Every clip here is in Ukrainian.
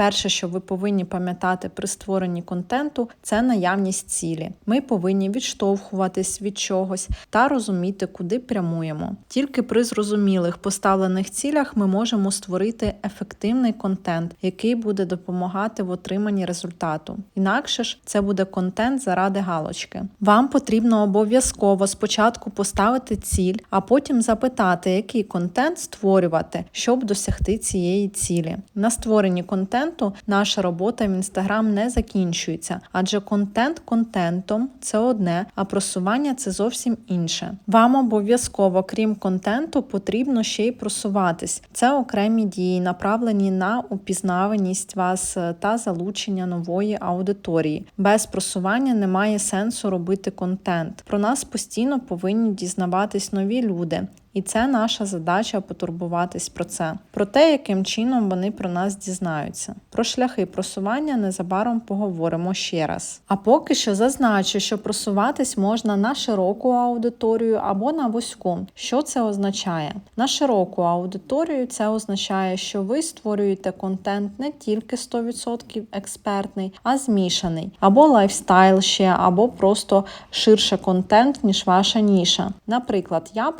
Перше, що ви повинні пам'ятати при створенні контенту, це наявність цілі. Ми повинні відштовхуватись від чогось та розуміти, куди прямуємо. Тільки при зрозумілих поставлених цілях ми можемо створити ефективний контент, який буде допомагати в отриманні результату. Інакше ж це буде контент заради галочки. Вам потрібно обов'язково спочатку поставити ціль, а потім запитати, який контент створювати, щоб досягти цієї цілі. На створенні контенту наша робота в Instagram не закінчується, адже контент контентом це одне, а просування це зовсім інше. Вам обов'язково, крім контенту, потрібно ще й просуватись. Це окремі дії, направлені на упізнаваність вас е, та залучення нової аудиторії. Без просування немає сенсу робити контент. Про нас постійно повинні дізнаватись нові люди. І це наша задача потурбуватись про це, про те, яким чином вони про нас дізнаються. Про шляхи просування незабаром поговоримо ще раз. А поки що зазначу, що просуватись можна на широку аудиторію або на вузьку. Що це означає? На широку аудиторію це означає, що ви створюєте контент не тільки 100% експертний, а змішаний, або лайфстайл ще, або просто ширше контент, ніж ваша ніша. Наприклад, я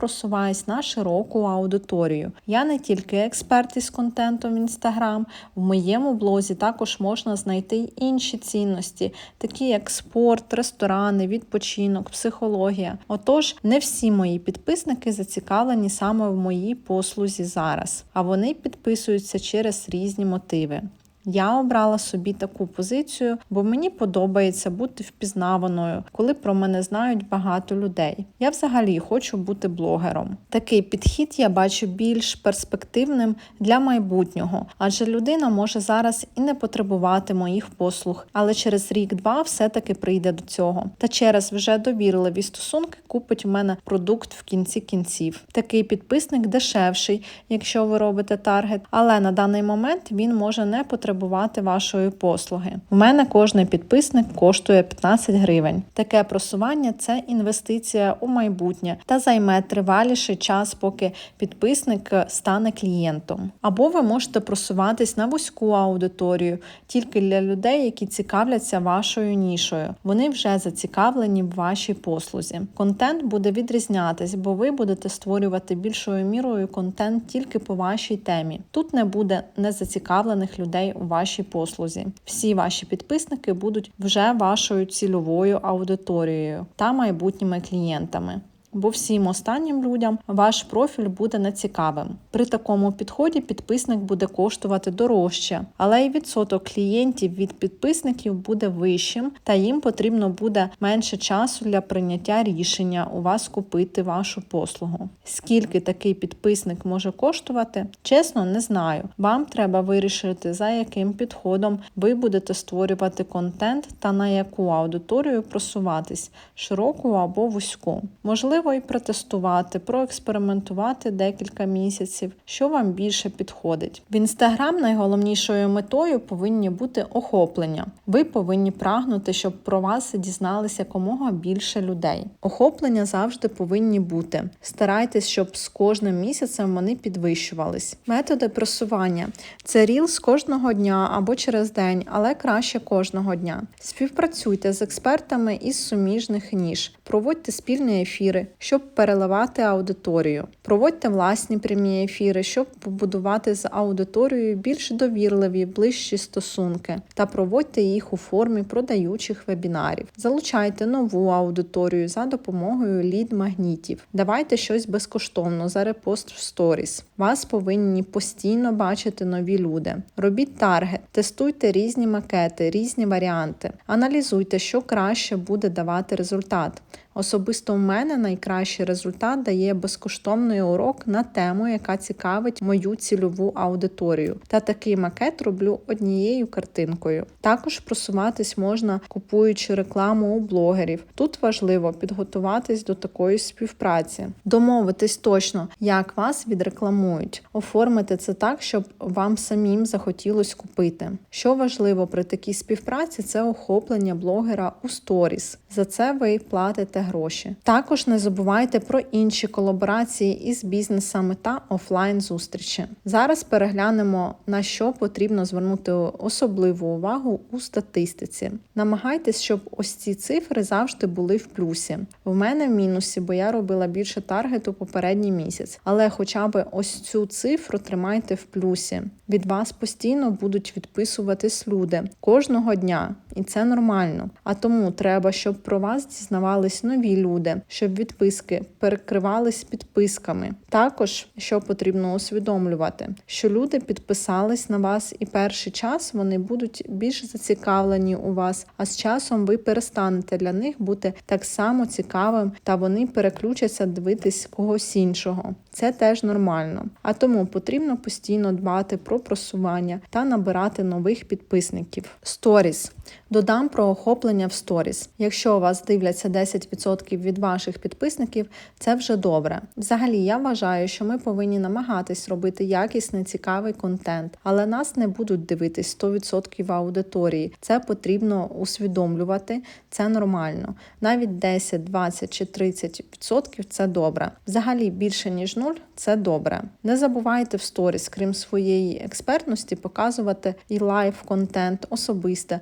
на широку аудиторію. Я не тільки експерт із контентом в Instagram, в моєму блозі також можна знайти й інші цінності, такі як спорт, ресторани, відпочинок, психологія. Отож, не всі мої підписники зацікавлені саме в моїй послузі зараз, а вони підписуються через різні мотиви. Я обрала собі таку позицію, бо мені подобається бути впізнаваною, коли про мене знають багато людей. Я взагалі хочу бути блогером. Такий підхід я бачу більш перспективним для майбутнього, адже людина може зараз і не потребувати моїх послуг, але через рік-два все-таки прийде до цього. Та через вже довірливі стосунки купить у мене продукт в кінці кінців. Такий підписник дешевший, якщо ви робите таргет, але на даний момент він може не потребувати потребувати вашої послуги. У мене кожний підписник коштує 15 гривень. Таке просування це інвестиція у майбутнє та займе триваліший час, поки підписник стане клієнтом. Або ви можете просуватись на вузьку аудиторію тільки для людей, які цікавляться вашою нішою. Вони вже зацікавлені в вашій послузі. Контент буде відрізнятись, бо ви будете створювати більшою мірою контент тільки по вашій темі. Тут не буде незацікавлених людей у вашій послузі. Всі ваші підписники будуть вже вашою цільовою аудиторією та майбутніми клієнтами бо всім останнім людям ваш профіль буде нецікавим. При такому підході підписник буде коштувати дорожче, але й відсоток клієнтів від підписників буде вищим, та їм потрібно буде менше часу для прийняття рішення у вас купити вашу послугу. Скільки такий підписник може коштувати? Чесно, не знаю. Вам треба вирішити, за яким підходом ви будете створювати контент та на яку аудиторію просуватись широку або вузьку. Можливо, Можливо, і протестувати, проекспериментувати декілька місяців, що вам більше підходить. В інстаграм найголовнішою метою повинні бути охоплення. Ви повинні прагнути, щоб про вас дізналися якомога більше людей. Охоплення завжди повинні бути. Старайтесь, щоб з кожним місяцем вони підвищувались. Методи просування це ріл з кожного дня або через день, але краще кожного дня. Співпрацюйте з експертами із суміжних ніж, проводьте спільні ефіри, щоб переливати аудиторію. Проводьте власні прямі ефіри, щоб побудувати з аудиторією більш довірливі, ближчі стосунки, та проводьте їх у формі продаючих вебінарів. Залучайте нову аудиторію за допомогою лід-магнітів. Давайте щось безкоштовно за репост в сторіс. Вас повинні постійно бачити нові люди. Робіть таргет, тестуйте різні макети, різні варіанти. Аналізуйте, що краще буде давати результат. Особисто в мене найкращий результат дає безкоштовний урок на тему, яка цікавить мою цільову аудиторію. Та такий макет роблю однією картинкою. Також просуватись можна, купуючи рекламу у блогерів. Тут важливо підготуватись до такої співпраці, домовитись точно, як вас відрекламують, оформити це так, щоб вам самим захотілось купити. Що важливо при такій співпраці, це охоплення блогера у сторіс. За це ви платите заробляти гроші. Також не забувайте про інші колаборації із бізнесами та офлайн зустрічі. Зараз переглянемо на що потрібно звернути особливу увагу у статистиці. Намагайтесь, щоб ось ці цифри завжди були в плюсі. В мене в мінусі, бо я робила більше таргету попередній місяць, але хоча б ось цю цифру тримайте в плюсі. Від вас постійно будуть відписуватись люди кожного дня, і це нормально. А тому треба, щоб про вас дізнавались нові люди, щоб відписки перекривались підписками. Також що потрібно усвідомлювати, що люди підписались на вас, і перший час вони будуть більш зацікавлені у вас, а з часом ви перестанете для них бути так само цікавим, та вони переключаться дивитись когось іншого. Це теж нормально. А тому потрібно постійно дбати про просування та набирати нових підписників. Сторіс. Додам про охоплення в сторіс. Якщо у вас дивляться 10% від ваших підписників, це вже добре. Взагалі, я вважаю, що ми повинні намагатись робити якісний цікавий контент, але нас не будуть дивитись 100% аудиторії. Це потрібно усвідомлювати, це нормально. Навіть 10, 20 чи 30% це добре. Взагалі більше ніж нуль це добре. Не забувайте в сторіс, крім своєї експертності, показувати і лайв контент особисте.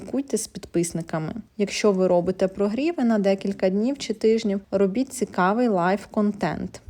Комунікуйте з підписниками. Якщо ви робите прогріви на декілька днів чи тижнів, робіть цікавий лайв контент.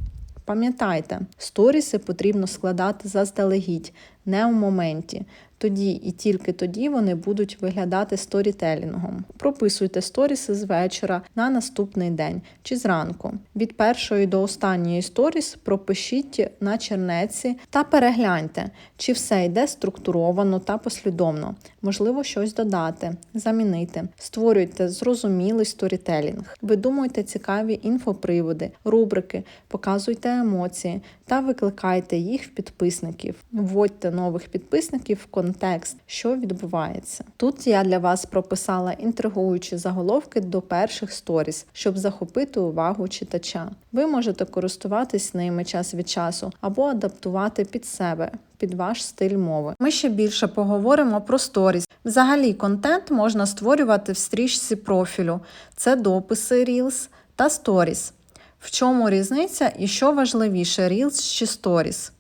Пам'ятайте, сторіси потрібно складати заздалегідь, не у моменті. Тоді і тільки тоді вони будуть виглядати сторітелінгом. Прописуйте сторіси з вечора на наступний день чи зранку. Від першої до останньої сторіс пропишіть на чернеці та перегляньте, чи все йде структуровано та послідовно. Можливо, щось додати, замінити. Створюйте зрозумілий сторітелінг. Видумуйте цікаві інфоприводи, рубрики, показуйте емоції та викликайте їх в підписників. Вводьте нових підписників в контекст, що відбувається. Тут я для вас прописала інтригуючі заголовки до перших сторіс, щоб захопити увагу читача. Ви можете користуватись ними час від часу або адаптувати під себе. Під ваш стиль мови. Ми ще більше поговоримо про сторіс. Взагалі, контент можна створювати в стрічці профілю: це дописи Reels та сторіс. В чому різниця і що важливіше Reels чи Stories?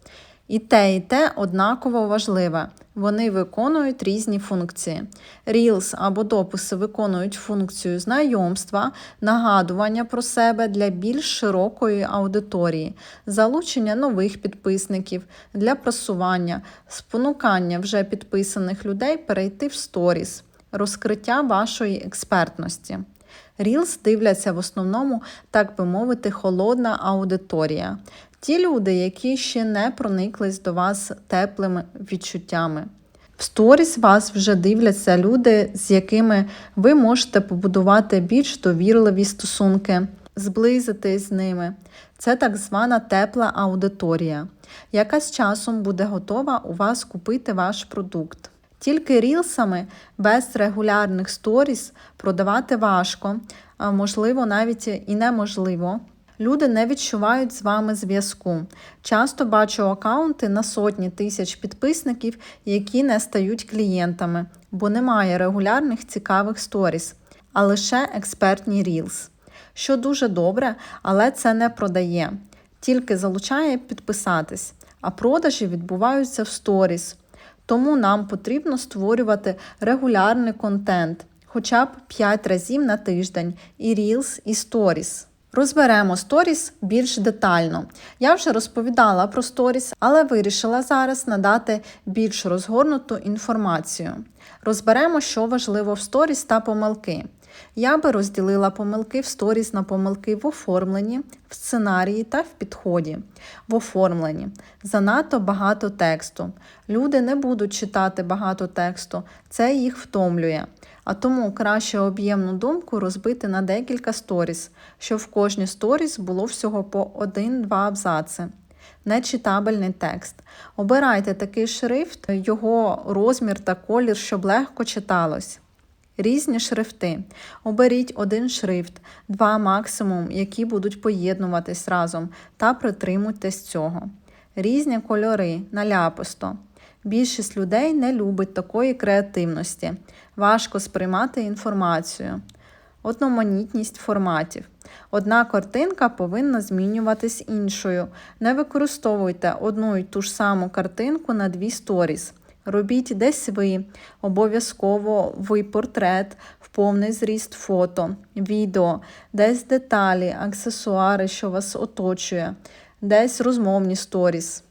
І те, і те однаково важливе. Вони виконують різні функції. Reels або дописи виконують функцію знайомства, нагадування про себе для більш широкої аудиторії, залучення нових підписників для просування, спонукання вже підписаних людей перейти в сторіс, розкриття вашої експертності. Reels дивляться в основному, так би мовити, холодна аудиторія. Ті люди, які ще не прониклись до вас теплими відчуттями. В сторіс вас вже дивляться люди, з якими ви можете побудувати більш довірливі стосунки, зблизитись з ними. Це так звана тепла аудиторія, яка з часом буде готова у вас купити ваш продукт. Тільки рілсами без регулярних сторіс продавати важко, можливо, навіть і неможливо. Люди не відчувають з вами зв'язку. Часто бачу акаунти на сотні тисяч підписників, які не стають клієнтами, бо немає регулярних цікавих сторіс, а лише експертні рілс. Що дуже добре, але це не продає, тільки залучає підписатись, а продажі відбуваються в сторіс. Тому нам потрібно створювати регулярний контент, хоча б 5 разів на тиждень, і Reels, і Stories. Розберемо сторіс більш детально. Я вже розповідала про сторіс, але вирішила зараз надати більш розгорнуту інформацію. Розберемо, що важливо в сторіс та помилки. Я би розділила помилки в сторіс на помилки в оформленні, в сценарії та в підході. В оформленні занадто багато тексту. Люди не будуть читати багато тексту, це їх втомлює. А тому краще об'ємну думку розбити на декілька сторіс, щоб в кожній сторіс було всього по 1-2 абзаци. Нечитабельний текст. Обирайте такий шрифт, його розмір та колір, щоб легко читалось. Різні шрифти. Оберіть один шрифт, два максимум, які будуть поєднуватись разом, та притримуйтесь цього. Різні кольори наляписто. Більшість людей не любить такої креативності, важко сприймати інформацію. одноманітність форматів. Одна картинка повинна змінюватись іншою. Не використовуйте одну й ту ж саму картинку на дві сторіс. Робіть десь ви, обов'язково ви портрет, в повний зріст фото, відео, десь деталі, аксесуари, що вас оточує, десь розмовні сторіс.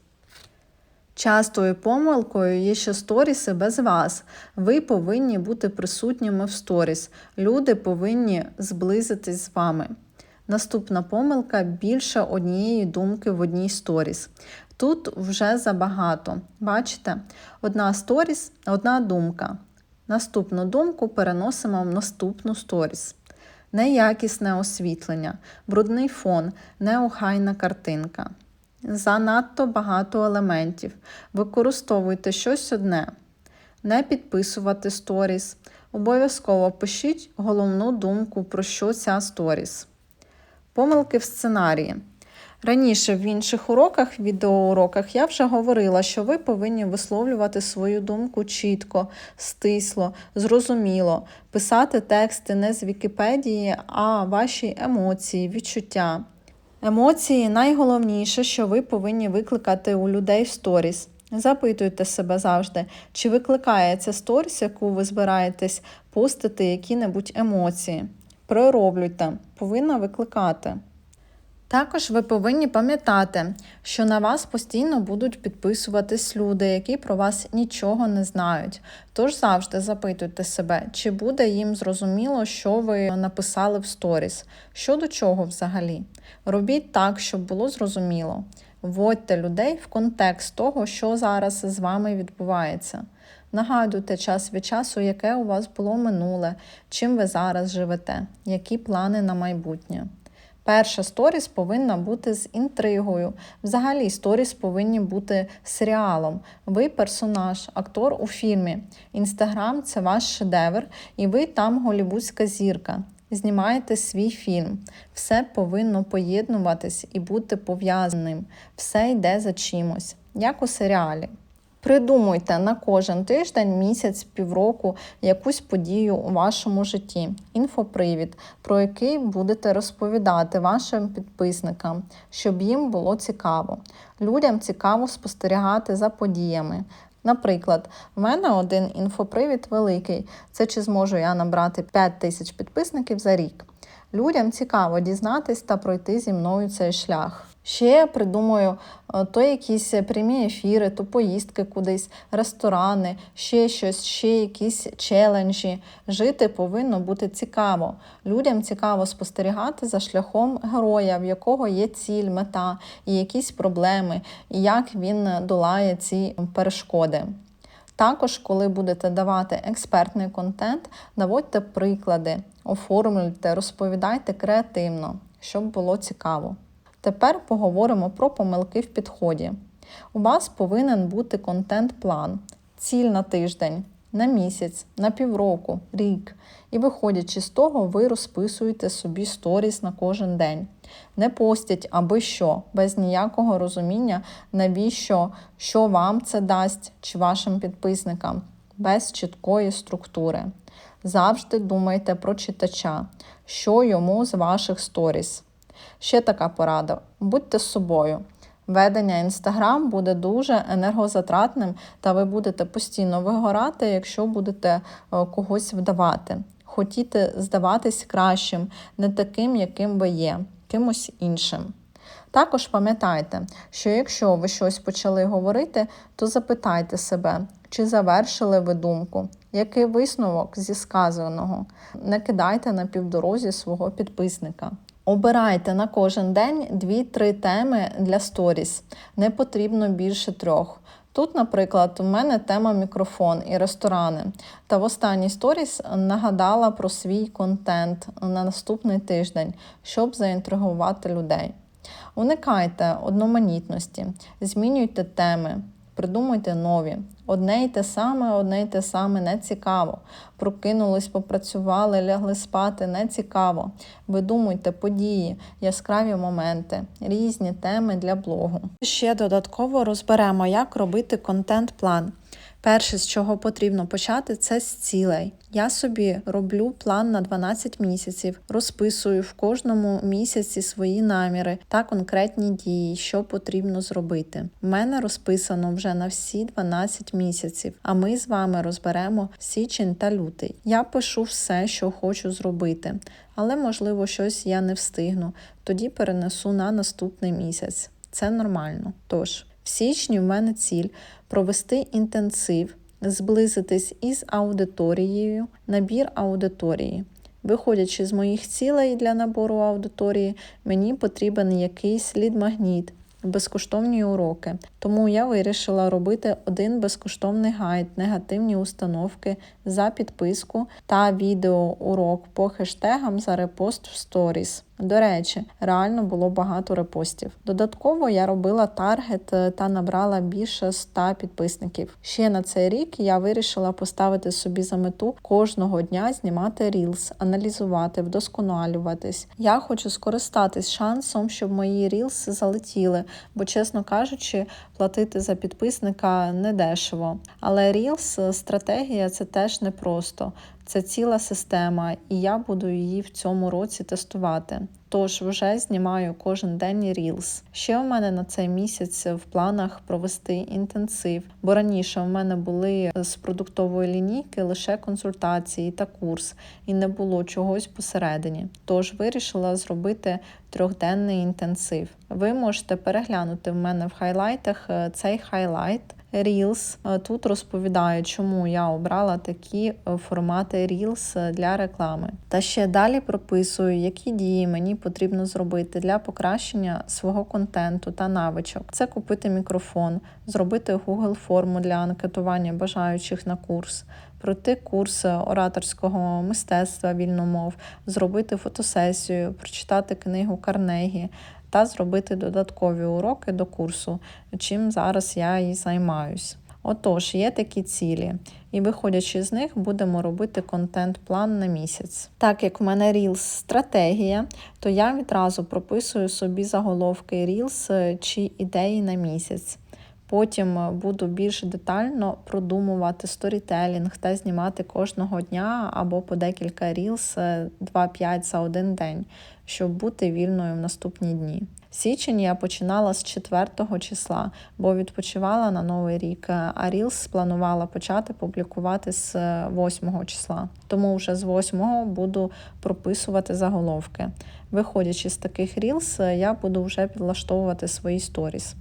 Частою помилкою є, що сторіси без вас. Ви повинні бути присутніми в сторіс. Люди повинні зблизитись з вами. Наступна помилка більше однієї думки в одній сторіс. Тут вже забагато. Бачите? Одна сторіс, одна думка. Наступну думку переносимо в наступну сторіс. Неякісне освітлення, брудний фон, неохайна картинка. Занадто багато елементів. Використовуйте щось одне. Не підписувати сторіс. Обов'язково пишіть головну думку, про що ця сторіс. Помилки в сценарії. Раніше в інших уроках, відеоуроках, я вже говорила, що ви повинні висловлювати свою думку чітко, стисло, зрозуміло, писати тексти не з Вікіпедії, а ваші емоції, відчуття. Емоції найголовніше, що ви повинні викликати у людей в сторіс. Запитуйте себе завжди, чи викликає ця сторіс, яку ви збираєтесь постити які-небудь емоції. Пророблюйте, повинна викликати. Також ви повинні пам'ятати, що на вас постійно будуть підписуватись люди, які про вас нічого не знають. Тож завжди запитуйте себе, чи буде їм зрозуміло, що ви написали в сторіс, що до чого взагалі. Робіть так, щоб було зрозуміло. Вводьте людей в контекст того, що зараз з вами відбувається. Нагадуйте час від часу, яке у вас було минуле, чим ви зараз живете, які плани на майбутнє. Перша сторіс повинна бути з інтригою. Взагалі, сторіс повинні бути серіалом. Ви персонаж, актор у фільмі. Інстаграм це ваш шедевр, і ви там голівудська зірка. Знімаєте свій фільм. Все повинно поєднуватись і бути пов'язаним. Все йде за чимось, як у серіалі. Придумуйте на кожен тиждень, місяць, півроку якусь подію у вашому житті, інфопривід, про який будете розповідати вашим підписникам, щоб їм було цікаво. Людям цікаво спостерігати за подіями. Наприклад, в мене один інфопривід великий. Це чи зможу я набрати 5 тисяч підписників за рік. Людям цікаво дізнатись та пройти зі мною цей шлях. Ще я придумаю е, то якісь прямі ефіри, то поїздки кудись, ресторани, ще щось, ще якісь челенджі. Жити повинно бути цікаво. Людям цікаво спостерігати за шляхом героя, в якого є ціль, мета і якісь проблеми, і як він долає ці перешкоди. Також, коли будете давати експертний контент, наводьте приклади, оформлюйте, розповідайте креативно, щоб було цікаво. Тепер поговоримо про помилки в підході. У вас повинен бути контент-план, ціль на тиждень, на місяць, на півроку, рік. І виходячи з того, ви розписуєте собі сторіс на кожен день. Не постять аби що, без ніякого розуміння, навіщо, що вам це дасть чи вашим підписникам, без чіткої структури. Завжди думайте про читача, що йому з ваших сторіс. Ще така порада: будьте собою. Ведення інстаграм буде дуже енергозатратним, та ви будете постійно вигорати, якщо будете е, когось вдавати. Хотіти здаватись кращим, не таким, яким ви є, кимось іншим. Також пам'ятайте, що якщо ви щось почали говорити, то запитайте себе, чи завершили ви думку, який висновок зі сказаного. Не кидайте на півдорозі свого підписника. Обирайте на кожен день 2-3 теми для сторіс. Не потрібно більше трьох. Тут, наприклад, у мене тема мікрофон і ресторани. Та в останній сторіс нагадала про свій контент на наступний тиждень, щоб заінтригувати людей. Уникайте одноманітності, змінюйте теми. Придумуйте нові. Одне й те саме, одне й те саме не цікаво. Прокинулись, попрацювали, лягли спати не цікаво. Видумуйте події, яскраві моменти, різні теми для блогу. Ще додатково розберемо, як робити контент-план. Перше, з чого потрібно почати, це з цілей. Я собі роблю план на 12 місяців, розписую в кожному місяці свої наміри та конкретні дії, що потрібно зробити. У мене розписано вже на всі 12 місяців, а ми з вами розберемо січень та лютий. Я пишу все, що хочу зробити, але можливо щось я не встигну. Тоді перенесу на наступний місяць. Це нормально. Тож, в січні в мене ціль провести інтенсив, зблизитись із аудиторією, набір аудиторії. Виходячи з моїх цілей для набору аудиторії, мені потрібен якийсь лід-магніт, безкоштовні уроки. Тому я вирішила робити один безкоштовний гайд, негативні установки за підписку та відеоурок по хештегам за репост в сторіс. До речі, реально було багато репостів. Додатково я робила таргет е, та набрала більше 100 підписників. Ще на цей рік я вирішила поставити собі за мету кожного дня знімати рілс, аналізувати, вдосконалюватись. Я хочу скористатись шансом, щоб мої рілс залетіли, бо, чесно кажучи, платити за підписника не дешево. Але рілс стратегія це теж непросто. Це ціла система, і я буду її в цьому році тестувати. Тож вже знімаю кожен день Reels. Ще у мене на цей місяць в планах провести інтенсив, бо раніше у мене були з продуктової лінійки лише консультації та курс, і не було чогось посередині. Тож вирішила зробити трьохденний інтенсив. Ви можете переглянути в мене в хайлайтах е, цей хайлайт. Reels. Е, Тут розповідаю, чому я обрала такі е, формати Reels для реклами. Та ще далі прописую, які дії мені потрібно зробити для покращення свого контенту та навичок. Це купити мікрофон, зробити Google форму для анкетування бажаючих на курс. Пройти курс ораторського мистецтва вільномов, зробити фотосесію, прочитати книгу Карнегі, та зробити додаткові уроки до курсу, чим зараз я і займаюсь. Отож, є такі цілі, і виходячи з них, будемо робити контент-план на місяць. Так як в мене Reels стратегія, то я відразу прописую собі заголовки Reels чи ідеї на місяць. Потім буду більш детально продумувати сторітелінг та знімати кожного дня або по декілька Reels 2-5 за один день, щоб бути вільною в наступні дні. Січень я починала з 4 числа, бо відпочивала на новий рік, а Reels планувала почати публікувати з 8 числа. Тому вже з 8 буду прописувати заголовки. Виходячи з таких Reels, я буду вже підлаштовувати свої сторіс.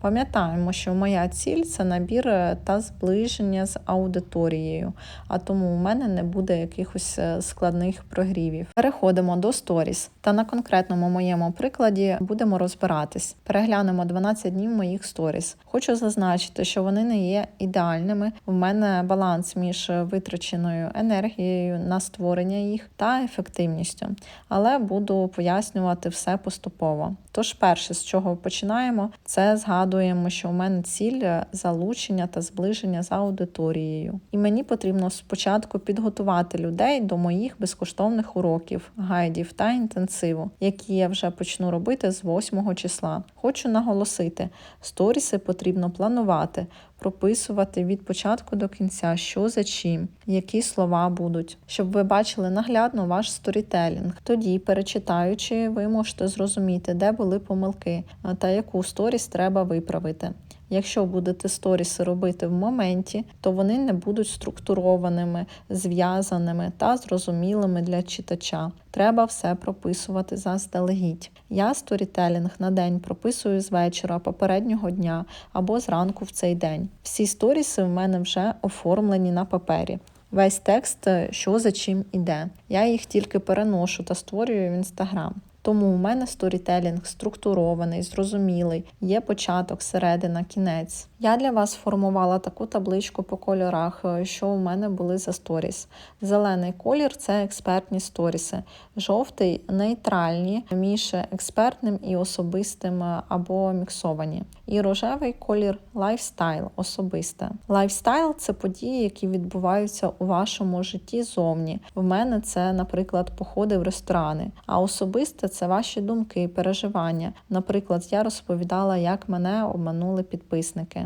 Пам'ятаємо, що моя ціль це набір е, та зближення з аудиторією, а тому у мене не буде якихось е, складних прогрівів. Переходимо до сторіс, та на конкретному моєму прикладі будемо розбиратись. Переглянемо 12 днів моїх сторіс. Хочу зазначити, що вони не є ідеальними. У мене баланс між витраченою енергією на створення їх та ефективністю, але буду пояснювати все поступово. Тож, перше, з чого починаємо, це згадуємо, що у мене ціль залучення та зближення з аудиторією. І мені потрібно спочатку підготувати людей до моїх безкоштовних уроків, гайдів та інтенсиву, які я вже почну робити з 8 числа. Хочу наголосити, сторіси потрібно планувати, прописувати від початку до кінця, що за чим, які слова будуть, щоб ви бачили наглядно ваш сторітелінг. Тоді, перечитаючи, ви можете зрозуміти, де були помилки та яку сторіс треба виправити. Якщо будете сторіси робити в моменті, то вони не будуть структурованими, зв'язаними та зрозумілими для читача. Треба все прописувати заздалегідь. Я сторітелінг на день прописую з вечора, попереднього дня або зранку в цей день. Всі сторіси в мене вже оформлені на папері. Весь текст, що за чим іде. Я їх тільки переношу та створюю в інстаграм. Тому у мене сторітелінг структурований, зрозумілий, є початок, середина, кінець. Я для вас формувала таку табличку по кольорах, е, що у мене були за сторіс. Зелений колір це експертні сторіси, жовтий нейтральні між експертним і особистим е, або міксовані. І рожевий колір лайфстайл особисте. Лайфстайл це події, які відбуваються у вашому житті зовні. В мене це, наприклад, походи в ресторани, а особисте це ваші думки, переживання. Наприклад, я розповідала, як мене обманули підписники.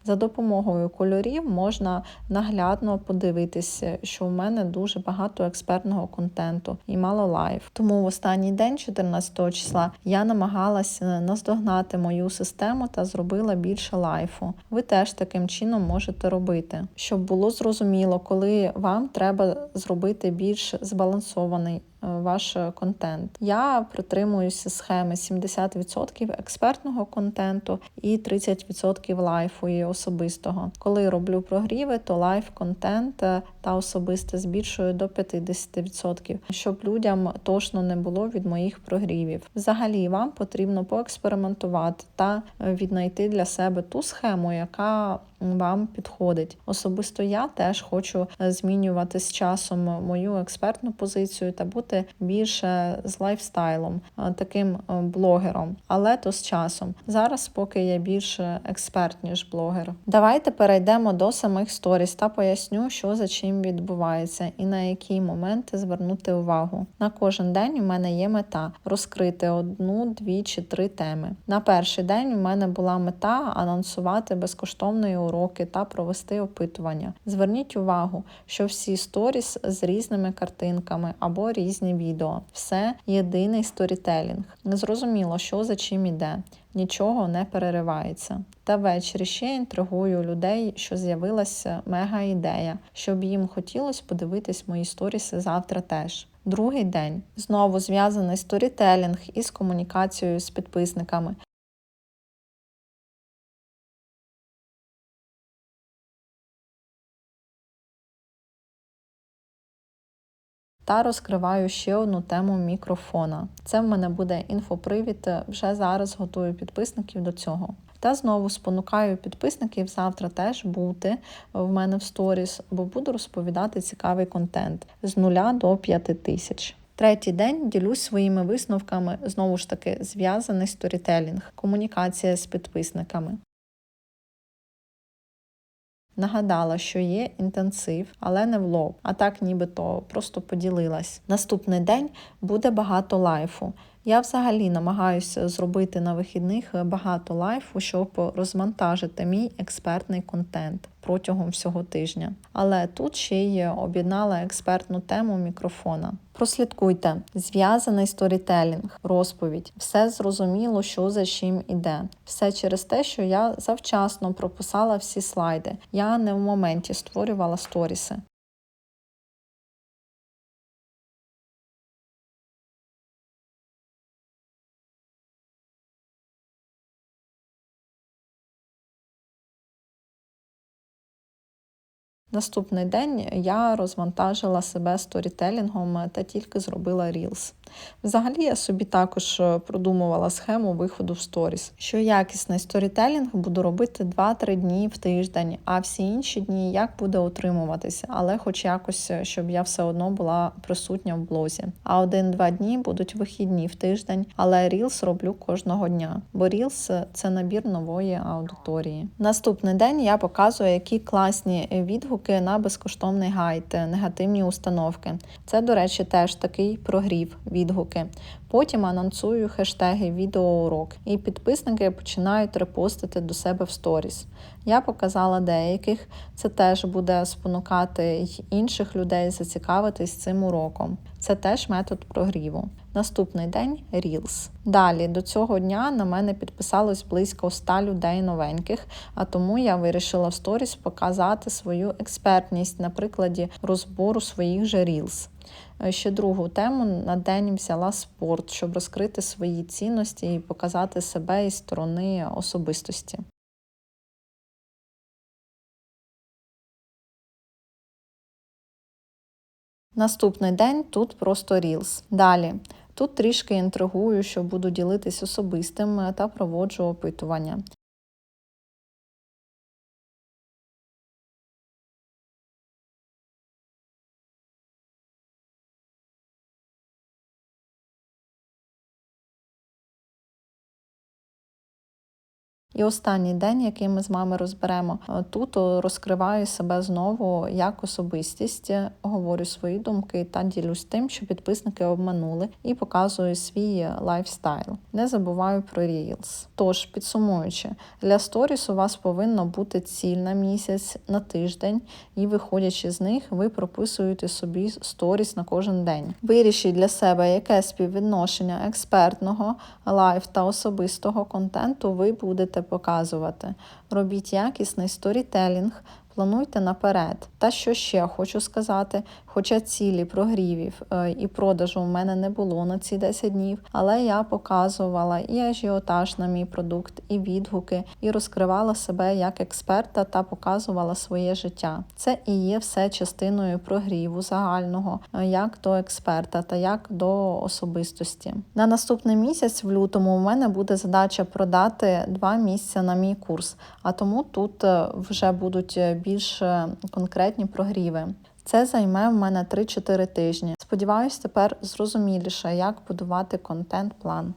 За допомогою кольорів можна наглядно подивитися, що в мене дуже багато експертного контенту і мало лайф. Тому в останній день, 14 числа, я намагалася наздогнати мою систему та зробила більше лайфу. Ви теж таким чином можете робити, щоб було зрозуміло, коли вам треба зробити більш збалансований Е, ваш контент. Я притримуюся схеми 70% експертного контенту і 30% лайфу і особистого. Коли роблю прогріви, то лайф контент е, та особисте збільшую до 50%, щоб людям точно не було від моїх прогрівів. Взагалі вам потрібно поекспериментувати та віднайти для себе ту схему, яка вам підходить. Особисто я теж хочу е, змінювати з часом мою експертну позицію та бути більше з лайфстайлом, е, таким е, блогером, але то з часом. Зараз, поки я більше експерт, ніж блогер. Давайте перейдемо до самих сторіс та поясню, що за чим відбувається і на які моменти звернути увагу. На кожен день у мене є мета розкрити одну, дві чи три теми. На перший день у мене була мета анонсувати безкоштовний уроки та провести опитування. Зверніть увагу, що всі сторіс з різними картинками або різні відео. Все єдиний сторітелінг. Незрозуміло, що за чим іде. Нічого не переривається. Та ввечері ще інтригую людей, що з'явилася мега ідея, щоб їм хотілося подивитись мої сторіси завтра теж. Другий день знову зв'язаний сторітелінг із комунікацією з підписниками. Та розкриваю ще одну тему мікрофона. Це в мене буде інфопривід. Вже зараз готую підписників до цього. Та знову спонукаю підписників завтра теж бути в мене в сторіс, бо буду розповідати цікавий контент з нуля до п'яти тисяч. Третій день ділюсь своїми висновками, знову ж таки, зв'язаний сторітелінг, комунікація з підписниками. Нагадала, що є інтенсив, але не в лоб, а так нібито просто поділилась. Наступний день буде багато лайфу. Я взагалі намагаюся зробити на вихідних багато лайфу, щоб розвантажити мій експертний контент протягом всього тижня. Але тут ще й об'єднала експертну тему мікрофона. Прослідкуйте, зв'язаний сторітелінг, розповідь, все зрозуміло, що за чим іде. Все через те, що я завчасно прописала всі слайди. Я не в моменті створювала сторіси. Наступний день я розвантажила себе сторітелінгом та тільки зробила Reels. Взагалі я собі також е, продумувала схему виходу в сторіс, що якісний сторітелінг буду робити 2-3 дні в тиждень, а всі інші дні як буде утримуватися, але хоч якось, е, щоб я все одно була присутня в блозі. А один-два дні будуть вихідні в тиждень, але Reels роблю кожного дня, бо Reels – це набір нової аудиторії. Наступний день я показую, які класні відгуки на безкоштовний гайд, негативні установки. Це, до речі, теж такий прогрів відгуки. Потім анонсую хештеги відеоурок, і підписники починають репостити до себе в сторіс. Я показала деяких, це теж буде спонукати інших людей зацікавитись цим уроком. Це теж метод прогріву. Наступний день Reels. Далі до цього дня на мене підписалось близько 100 людей новеньких, а тому я вирішила в сторіс показати свою експертність на прикладі розбору своїх же Reels. Е, ще другу тему на день взяла спорт, щоб розкрити свої цінності і показати себе із сторони особистості. Наступний день тут просто Reels. Далі. Тут трішки інтригую, що буду ділитись особистим е, та проводжу опитування. І останній день, який ми з вами розберемо, е, тут розкриваю себе знову як особистість, е, говорю свої думки та ділюсь тим, що підписники обманули, і показую свій е, лайфстайл. Не забуваю про Reels. Тож, підсумуючи, для сторіс у вас повинно бути ціль на місяць, на тиждень, і виходячи з них, ви прописуєте собі сторіс на кожен день. Вирішіть для себе, яке співвідношення експертного, лайф та особистого контенту ви будете показувати. Робіть якісний сторітелінг. Плануйте наперед. Та що ще хочу сказати, хоча цілі прогрівів е, і продажу в мене не було на ці 10 днів, але я показувала і ажіотаж на мій продукт, і відгуки, і розкривала себе як експерта та показувала своє життя. Це і є все частиною прогріву загального, е, як до експерта та як до особистості. На наступний місяць, в лютому, у мене буде задача продати два місця на мій курс, а тому тут е, вже будуть більш конкретні прогріви. Це займе в мене 3-4 тижні. Сподіваюсь, тепер зрозуміліше, як будувати контент-план.